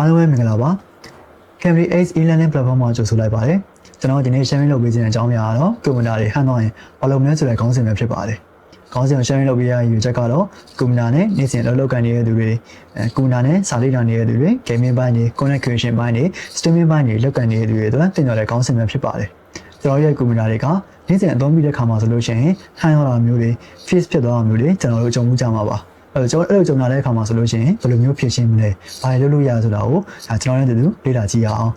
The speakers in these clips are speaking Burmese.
အားလုံးပဲမင်္ဂလာပါ Camry X e-learning platform မှာကြိုဆိုလိုက်ပါတယ်ကျွန်တော်ဒီနေ့ sharing လုပ်ပေးခြင်းအကြောင်းများကတော့ကွန်ပျူတာတွေဟန်သွားရင်ဘာလို့မလဲဆိုတဲ့ခေါင်းစဉ်ပဲဖြစ်ပါတယ်ခေါင်းစဉ်ကို sharing လုပ်ပေးရတဲ့ယူချက်ကတော့ကွန်ပျူတာနဲ့နေ့စဉ်အလုပ်လုပ်ကိုင်နေတဲ့သူတွေအဲကွန်ပျူတာနဲ့စာလေ့လာနေတဲ့သူတွေ gaming ဘိုင်းတွေ content creation ဘိုင်းတွေ streaming ဘိုင်းတွေလုပ်ကိုင်နေတဲ့သူတွေအတွက်တင်တော်တဲ့ခေါင်းစဉ်ပဲဖြစ်ပါတယ်ကျွန်တော်ရဲ့ကွန်ပျူတာတွေကနေ့စဉ်အသုံးပြုတဲ့ခါမှာဆိုလို့ရှိရင်ဟန်ရတာမျိုးတွေ face ဖြစ်သွားတာမျိုးတွေကျွန်တော်တို့ကြုံမှုကြမှာပါ အဲကျွန်တော်အဲ့လိုကြုံလာတဲ့အခါမှာဆိုလို့ရှိရင်ဘယ်လိုမျိုးဖြည့်ရှင်းမလဲဘာတွေလုပ်လို့ရဆိုတာကိုဒါကျွန်တော်နဲ့တူတူလေ့လာကြည့်ရအောင်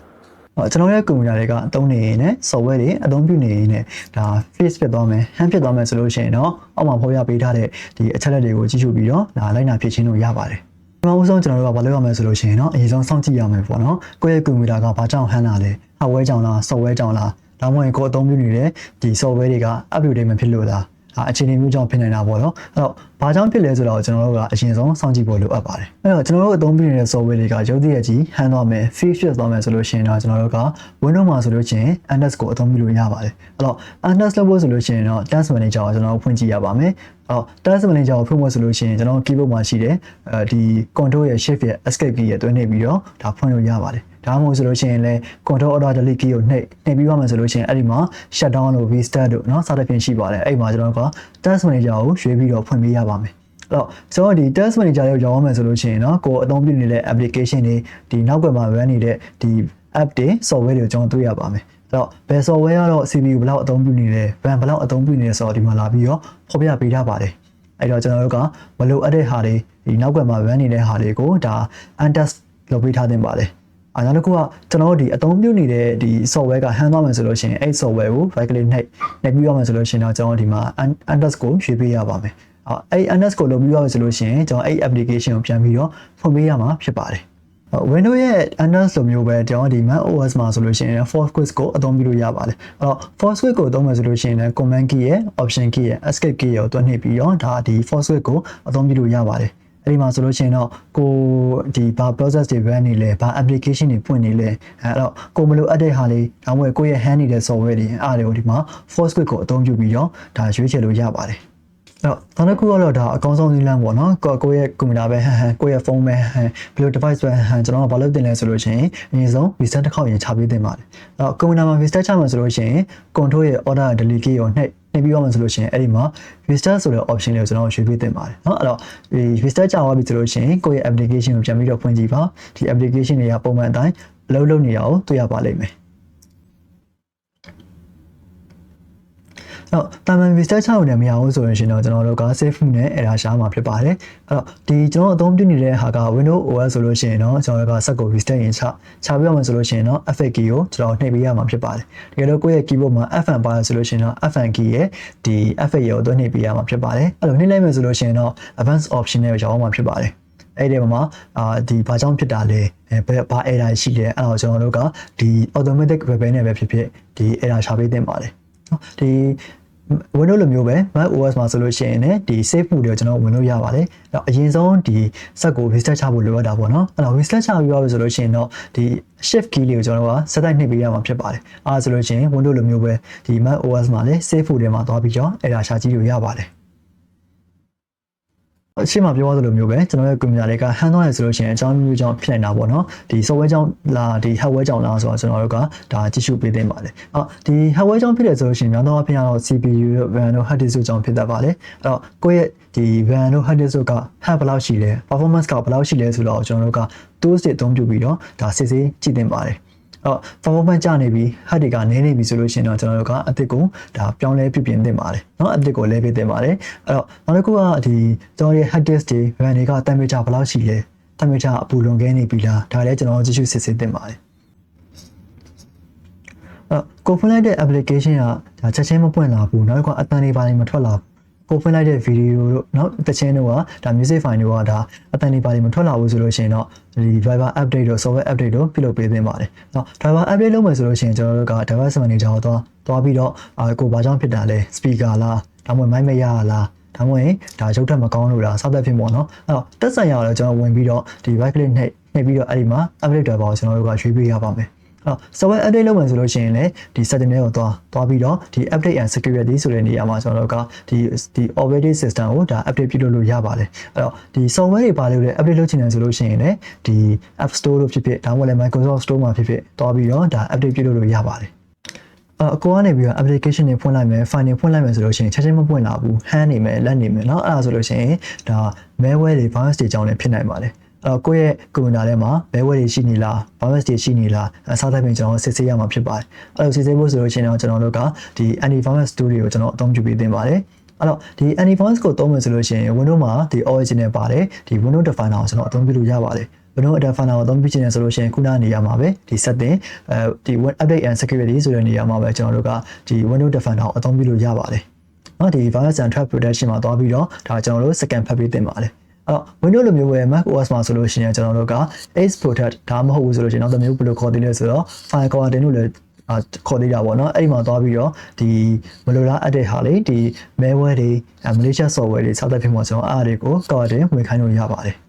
ဟောကျွန်တော်ရဲ့ကွန်ပျူတာတွေကအသုံးနေရင်နဲ့ software တွေအသုံးပြုနေရင်နဲ့ဒါ face ဖြစ်သွားမယ် hand ဖြစ်သွားမယ်ဆိုလို့ရှိရင်တော့အောက်မှာဖော်ပြပေးထားတဲ့ဒီအချက်လက်တွေကိုကြည့်ရှုပြီးတော့ဒါလိုက်နာဖြည့်ရှင်းလို့ရပါတယ်ပထမဆုံးကျွန်တော်တို့ကဘာလုပ်ရမလဲဆိုလို့ရှိရင်တော့အရင်ဆုံးစောင့်ကြည့်ရမယ်ပေါ့နော်ကိုယ့်ရဲ့ကွန်ပျူတာကဘာကြောင့်ဟန်တာလဲ hardware ကြောင့်လား software ကြောင့်လားဒါမှမဟုတ်ကိုယ်အသုံးပြုနေတဲ့ဒီ software တွေက update မဖြစ်လို့လား အာအခြေအနေမျိုးကြောင့်ဖြစ်နေတာပေါ့နော်အဲ့တော့ဘာကြောင့်ဖြစ်လဲဆိုတော့ကျွန်တော်တို့ကအရင်ဆုံးစောင့်ကြည့်ဖို့လိုအပ်ပါတယ်အဲ့တော့ကျွန်တော်တို့အသုံးပြုနေတဲ့ software တွေကရုပ်သည်းရကြီးဟန်သွားမယ် fix ဖြစ်သွားမယ်ဆိုလို့ရှိရင်တော့ကျွန်တော်တို့က Windows မှာဆိုလို့ရှိရင် NS ကိုအသုံးပြုလို့ရပါတယ်အဲ့တော့ NS လုပ်ဖို့ဆိုလို့ရှိရင်တော့ Task Manager ကိုကျွန်တော်တို့ဖွင့်ကြည့်ရပါမယ်အဲ့တော့ Task Manager ကိုဖွင့်ဖို့ဆိုလို့ရှိရင်ကျွန်တော် keyboard မှာရှိတဲ့အဲဒီ control ရဲ့ shift ရဲ့ escape key ရဲ့တွင်းနေပြီးတော့ဒါဖွင့်လို့ရပါတယ် ဒါမှမဟုတ်ဆိုလို့ရှိရင်လည်း control order delete key ကိုနှိပ်နှိပ်ပြီးသွားမယ်ဆိုလို့ရှိရင်အဲ့ဒီမှာ shut down လို့ restart လို့เนาะစသဖြင့်ရှိပါတယ်အဲ့ဒီမှာကျွန်တော်က task manager ကိုရွေးပြီးတော့ဖွင့်ပေးရပါမယ်အဲ့တော့ကျွန်တော်ဒီ task manager ကိုရောက်အောင်မယ်ဆိုလို့ရှိရင်เนาะကိုယ်အသုံးပြုနေတဲ့ application တွေဒီနောက်ကွယ်မှာ run နေတဲ့ဒီ app တွေ software တွေကိုကျွန်တော်တွေ့ရပါမယ်အဲ့တော့ဘယ် software ကတော့ CPU ဘယ်လောက်အသုံးပြုနေလဲ RAM ဘယ်လောက်အသုံးပြုနေလဲဆိုတော့ဒီမှာလာပြီးတော့ဖော်ပြပေးထားပါတယ်အဲ့တော့ကျွန်တော်တို့ကမလိုအပ်တဲ့ဟာတွေဒီနောက်ကွယ်မှာ run နေတဲ့ဟာတွေကိုဒါ untest လုပ်ပေးထားသင့်ပါတယ် အဲနောက်တစ်ခုကကျွန်တော်တို့ဒီအသုံးပြုနေတဲ့ဒီ software က hand သွားမယ်ဆိုလို့ရှိရင်အဲ့ software ကို right click နှိပ်နှိပ်ပြီးရမယ်ဆိုလို့ရှိရင်တော့ကျွန်တော်ဒီမှာ underscore ရွေးပေးရပါမယ်အဲ့ underscore လုပ်ပြီးရမယ်ဆိုလို့ရှိရင်ကျွန်တော်အဲ့ application ကိုပြန်ပြီးတော့ဖွင့်ပေးရမှာဖြစ်ပါတယ် Windows ရဲ့ Android လိုမျိုးပဲကျွန်တော်ဒီ Mac OS မှာဆိုလို့ရှိရင် force quit ကိုအသုံးပြုလို့ရပါတယ်။အဲ့တော့ force quit ကိုအသုံးမယ်ဆိုလို့ရှိရင်လည်း command key ရဲ့ option key ရဲ့ escape key ကိုတွန်းနှိပ်ပြီးတော့ဒါဒီ force quit ကိုအသုံးပြုလို့ရပါတယ်။ အဲ့ဒီမှာဆိုလို့ရှိရင်တော့ကိုဒီဘာ process တွေ run နေလဲဘာ application တွေဖွင့်နေလဲအဲ့တော့ကိုမလိုအပ်တဲ့ဟာလေးဒါမှမဟုတ်ကိုယ့်ရဲ့ hand နေတဲ့ software တွေအားတွေကိုဒီမှာ force quit ကိုအသုံးပြုပြီးတော့ဒါရွေးချယ်လို့ရပါတယ်။အဲ့တော့နောက်တစ်ခုကတော့ဒါအကောင်းဆုံးနည်းလမ်းပေါ့နော်ကိုကိုယ့်ရဲ့ကွန်ပျူတာပဲဟန်ဟန်ကိုယ့်ရဲ့ဖုန်းပဲဟန်ဟန်ဘယ်လို device ပဲဟန်ဟန်ကျွန်တော်ကဘာလုပ်တင်လဲဆိုလို့ရှိရင်အရင်ဆုံး reset တစ်ခေါက်ရင်ချပေးတင်ပါတယ်အဲ့တော့ကွန်ပျူတာမှာ reset ချမှာဆိုလို့ရှိရင် control ရဲ့ order delete key ကိုနှိပ် နှိပ်ပြီးတော့မှဆိုလို့ရှိရင်အဲ့ဒီမှာ restart ဆိုတဲ့ option လေးကိုကျွန်တော်ရွှေ့ပေးတင်ပါတယ်เนาะအဲ့တော့ဒီ restart ချသွားပြီဆိုလို့ရှိရင်ကိုယ့်ရဲ့ application ကိုပြန်ပြီးတော့ဖွင့်ကြည့်ပါဒီ application တွေကပုံမှန်အတိုင်းအလုပ်လုပ်နေတာကိုတွေ့ရပါလိမ့်မယ် တော့တာမန် research ချလို့လည်းမရဘူးဆိုရင်ရှင်တော့ကျွန်တော်တို့က save နဲ့ error ရှားမှာဖြစ်ပါတယ်အဲ့တော့ဒီကျွန်တော်အသုံးပြုနေတဲ့ဟာက Windows OS ဆိုလို့ရှိရင်တော့ကျွန်တော်တို့က set ကို restart ရင်ချချပြရမယ်ဆိုလို့ရှိရင်တော့ F8 key ကိုကျွန်တော်နှိပ်ပေးရမှာဖြစ်ပါတယ်တကယ်လို့ကိုယ့်ရဲ့ keyboard မှာ F1 ပါတယ်ဆိုလို့ရှိရင်တော့ F1 key ရဲ့ဒီ F8 ကိုတွန်းနှိပ်ပေးရမှာဖြစ်ပါတယ်အဲ့လိုနှိပ်လိုက်မယ်ဆိုလို့ရှိရင်တော့ advanced option နဲ့ရောက်မှာဖြစ်ပါတယ်အဲ့ဒီမှာအာဒီဘာကြောင့်ဖြစ်တာလဲအဲဘာ error ရှိလဲအဲ့တော့ကျွန်တော်တို့ကဒီ automatic repair နဲ့ပဲဖြစ်ဖြစ်ဒီ error ရှာပေးသင့်ပါတယ်နော်ဒီ Windows လိုမျိုးပဲ Mac OS မှာဆိုလို့ရှိရင်လည်းဒီ save မှုတွေကိုကျွန်တော်ဝင်လို့ရပါတယ်။အဲ့တော့အရင်ဆုံးဒီ set ကို restart ချဖို့လိုအပ်တာပေါ့နော်။အဲ့တော့ restart ချပြီးသွားပြီဆိုလို့ရှိရင်တော့ဒီ shift key လေးကိုကျွန်တော်ကစက်တိုက်နှိပ်ပေးရမှာဖြစ်ပါတယ်။အားဆိုလို့ရှိရင် Windows လိုမျိုးပဲဒီ Mac OS မှာလည်း save ဖို့တွေမှာသွားပြီးတော့အဲ့ဒါရှာကြည့်လို့ရပါတယ်။အ ရှိမပြောရသလိုမျိုးပဲကျွန်တော်ရဲ့ကွန်ပျူတာတွေကဟန်သွားရဆိုလို့ရှိရင်အကြောင်းမျိုးကြောင့်ဖြစ်နေတာပေါ့နော်ဒီ software ကြောင့်လားဒီ hardware ကြောင့်လားဆိုတော့ကျွန်တော်တို့ကဒါကြည့်ရှုပေးသင့်ပါတယ်အော်ဒီ hardware ကြောင့်ဖြစ်တယ်ဆိုလို့ရှိရင်များသောအားဖြင့်တော့ CPU တို့ RAM တို့ hard disk တို့ကြောင့်ဖြစ်တတ်ပါတယ်အဲ့တော့ကိုယ့်ရဲ့ဒီ RAM တို့ hard disk တို့က hard ဘယ်လောက်ရှိလဲ performance ကဘယ်လောက်ရှိလဲဆိုတော့ကျွန်တော်တို့က tools တွေအသုံးပြုပြီးတော့ဒါစစ်ဆေးကြည့်သင့်ပါတယ် အော် performance ကျနေပြီ hard တွေကနည်းနေပြီဆိုလို့ရှိရင်တော့ကျွန်တော်တို့ကအသစ်ကိုဒါပြောင်းလဲပြုပြင်သင့်ပါတယ်เนาะအသစ်ကိုလဲပေးသင့်ပါတယ်အဲ့တော့နောက်တစ်ခုကဒီကျွန်တော်ရဲ့ hard disk တွေ RAM တွေက temperature ဘယ်လောက်ရှိလဲ temperature အပူလွန်ခဲနေပြီလားဒါလည်းကျွန်တော်ကြည့်ရှုစစ်ဆေးသင့်ပါတယ်အဲ့ကိုဖွင့်လိုက်တဲ့ application ကဒါချက်ချင်းမပွင့်လာဘူးနောက်တစ်ခါအတန်တွေပါနေမထွက်လာဘူး ပို့ဖွင့်လိုက်တဲ့ဗီဒီယိုတို့နော်တခြင်းတို့ကဒါ music file တို့ကဒါအတန်တွေပါတွေမထွက်လာဘူးဆိုလို့ရှိရင်တော့ဒီ driver update တို့ software update တို့ပြုလုပ်ပေးသင့်ပါတယ်။နော် driver update လုပ်မယ်ဆိုလို့ရှိရင်ကျွန်တော်တို့က device manager ကိုသွားသွားပြီးတော့အာကိုဘာကြောင့်ဖြစ်တာလဲ speaker လားဒါမှမဟုတ် mic မရလားဒါမှမဟုတ်ဒါရုပ်ထက်မကောင်းလို့လားစသဖြင့်ပေါ့နော်အဲ့တော့တက်ဆိုင်ရတော့ကျွန်တော်ဝင်ပြီးတော့ဒီ right click နှိပ်နှိပ်ပြီးတော့အဲ့ဒီမှာ update driver ကိုကျွန်တော်တို့ကရွေးပေးရပါမယ် တော့ software update လုပ်မယ်ဆိုလို့ရှိရင်လည်းဒီ setting တွေကိုသွားသွားပြီးတော့ဒီ update and security ဆိုတဲ့နေရာမှာကျွန်တော်တို့ကဒီဒီ operating system ကိုဒါ update ပြုလုပ်လို့ရပါတယ်အဲ့တော့ဒီ software တွေပါလို့လည်း update လုပ်ချင်တယ်ဆိုလို့ရှိရင်လည်းဒီ app store လို့ဖြစ်ဖြစ်ဒါမှမဟုတ်လည်း Microsoft Store မှာဖြစ်ဖြစ်သွားပြီးတော့ဒါ update ပြုလုပ်လို့ရပါတယ်အအကိုကနေပြီးတော့ application တွေဖွင့်လိုက်မယ် file တွေဖွင့်လိုက်မယ်ဆိုလို့ရှိရင်ချက်ချင်းမပွင့်လာဘူး hand နေမယ်လက်နေမယ်เนาะအဲ့ဒါဆိုလို့ရှိရင်ဒါ malware တွေ virus တွေကြောင့်လည်းဖြစ်နိုင်ပါတယ်အဲ့တော့ ကိုယ့်ရဲ့ကွန်ပျူတာထဲမှာ malware တွေရှိနေလား virus တွေရှိနေလားအစားအသောက်ပြင်ကျွန်တော်စစ်ဆေးရမှာဖြစ်ပါတယ်အဲ့လိုစစ်ဆေးဖို့ဆိုလို့ရှိရင်တော့ကျွန်တော်တို့ကဒီ antivirus tool တွေကိုကျွန်တော်အသုံးပြုပေးသင့်ပါတယ်အဲ့တော့ဒီ antivirus ကိုသုံးမယ်ဆိုလို့ရှိရင် Windows မှာဒီ original ပါတယ်ဒီ Windows Defender ကိုကျွန်တော်အသုံးပြုလို့ရပါတယ် Windows Defender ကိုအသုံးပြုခြင်းနဲ့ဆိုလို့ရှိရင်ခုနနေရာမှာပဲဒီ setting အဲဒီ update and security ဆိုတဲ့နေရာမှာပဲကျွန်တော်တို့ကဒီ Windows Defender ကိုအသုံးပြုလို့ရပါတယ်နော်ဒီ virus and threat protection မှာသွားပြီးတော့ဒါကျွန်တော်တို့ scan ဖတ်ပေးသင့်ပါတယ် တော့ Windows လိုမျိုးပဲ Mac OS မှာဆိုလို့ရှိရင်ကျွန်တော်တို့က Ace Protect ဒါမှမဟုတ်ဘူးဆိုလို့ရှိရင်နောက်တစ်မျိုးဘယ်လိုခေါ်သေးလဲဆိုတော့ File Quarantine လို့လည်းအာခေါ်သေးတာပေါ့နော်အဲ့ဒီမှာသွားပြီးတော့ဒီမလိုလား update ဟာလေဒီ malware တွေ malicious software တွေစသဖြင့်ပေါ့ကျွန်တော်အားတွေကို quarantine ဝင်ခိုင်းလို့ရပါတယ်။အဲ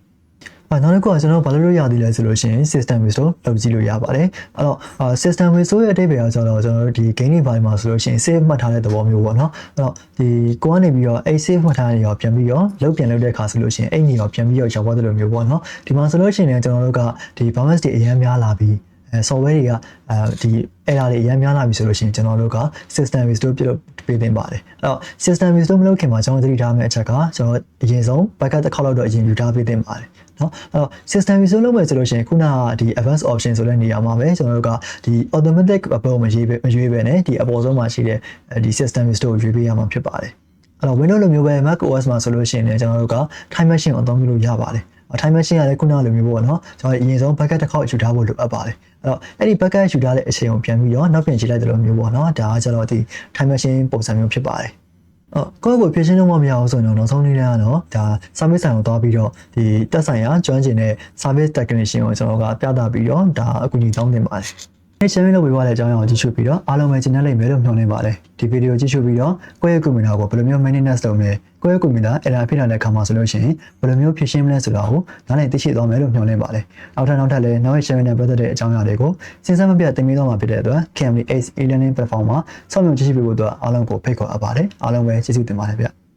နောက်တစ်ခုကကျွန်တော်ဘာလို့လို့ရသေးလဲဆိုလို့ရှိရင် system restore လုပ်ကြည့်လို့ရပါတယ်။အဲ့တော့ system restore ရဲ့အဓိပ္ပာယ်ကကျတော့ကျွန်တော်တို့ဒီ game တွေပိုင်းမှာဆိုလို့ရှိရင် save မှတ်ထားတဲ့သဘောမျိုးပေါ့နော်။အဲ့တော့ဒီကိုကနေပြီးတော့အဲ့ save မှတ်ထားတဲ့နေရာပြန်ပြီးတော့လုတ်ပြန်လုတ်တဲ့အခါဆိုလို့ရှိရင်အဲ့နေရာပြန်ပြီးတော့ရောက်သွားတဲ့လိုမျိုးပေါ့နော်။ဒီမှာဆိုလို့ရှိရင်ကျွန်တော်တို့ကဒီ balance တွေအများများလာပြီးအဲ software တွေကအဲဒီ error တွေအများများလာပြီဆိုလို့ရှိရင်ကျွန်တော်တို့က system restore ပြုလုပ်ပေးသင့်ပါတယ်အဲ့တော့ system restore မလုပ်ခင်မှာကျွန်တော်သတိထားမယ့်အချက်ကကျွန်တော်အရင်ဆုံး backup တစ်ခေါက်လောက်တော့အရင်ယူထားပေးသင့်ပါတယ် နော်အဲ့တော့ system view ဆိုလုပ်မယ်ဆိုလို့ရှိရင်ခုနကဒီ advanced option ဆိုတဲ့နေရာမှာပဲကျွန်တော်တို့ကဒီ automatic အပေါ်မရွေးပဲမရွေးပဲနဲ့ဒီအပေါ်ဆုံးမှာရှိတဲ့ဒီ system view ကိုရွေးပေးရမှာဖြစ်ပါတယ်အဲ့တော့ Windows လိုမျိုးပဲ Mac OS မှာဆိုလို့ရှိရင်လည်းကျွန်တော်တို့က time machine အသုံးပြုလို့ရပါတယ်အထိုင်းမရှင်းရတဲ့ခုနလိုမျိုးပေါ့နော်ကျွန်တော်အရင်ဆုံး bucket တစ်ခေါက်ယူထားဖို့လိုအပ်ပါတယ်အဲ့တော့အဲ့ဒီ bucket ယူထားတဲ့အချိန်ကိုပြန်ပြီးတော့နောက်ပြန်ချိန်လိုက်တဲ့လိုမျိုးပေါ့နော်ဒါကကျွန်တော်ဒီ time machine ပုံစံမျိုးဖြစ်ပါတယ် ကိုယ့်ကိုဖြည့်ရှင်းလို့မရအောင်ဆိုရင်တော့နောက်ဆုံးလေးတန်းကတော့ဒါ service ဆိုင်ကိုသွားပြီးတော့ဒီတက်ဆိုင်ရာကျွမ်းကျင်တဲ့ service technician ကိုကျွန်တော်ကပြသပြီးတော့ဒါအကူအညီတောင်းတင်ပါတယ်။ ဒီ sharing လုပ်ပေးပါတဲ့အကြောင်းအရာကိုကြည့်ရှုပြီးတော့အားလုံးပဲကျင်းနေလိမ့်မယ်လို့မျှော်လင့်ပါတယ်ဒီဗီဒီယိုကြည့်ရှုပြီးတော့ကိုယ့်ရဲ့ကွန်ပျူတာကိုဘယ်လိုမျိုး maintenance လုပ်မလဲကိုယ့်ရဲ့ကွန်ပျူတာ error ဖြစ်လာတဲ့အခါမှာဆိုလို့ရှိရင်ဘယ်လိုမျိုးဖြေရှင်းမလဲဆိုတာကိုနားလည်သိရှိသွားမယ်လို့မျှော်လင့်ပါတယ်နောက်ထပ်နောက်ထပ်လည်းနောက်ရဲ့ sharing နဲ့ပတ်သက်တဲ့အကြောင်းအရာတွေကိုစဉ်းစားမပြတ်သင်ပေးသွားမှာဖြစ်တဲ့အတွက် KMD Ace e-learning platform မှာစောင့်မျှော်ကြည့်ရှုပေးဖို့အတွက်အားလုံးကိုဖိတ်ခေါ်အပ်ပါတယ်အားလုံးပဲကျေးဇူးတင်ပါတယ်ဗျ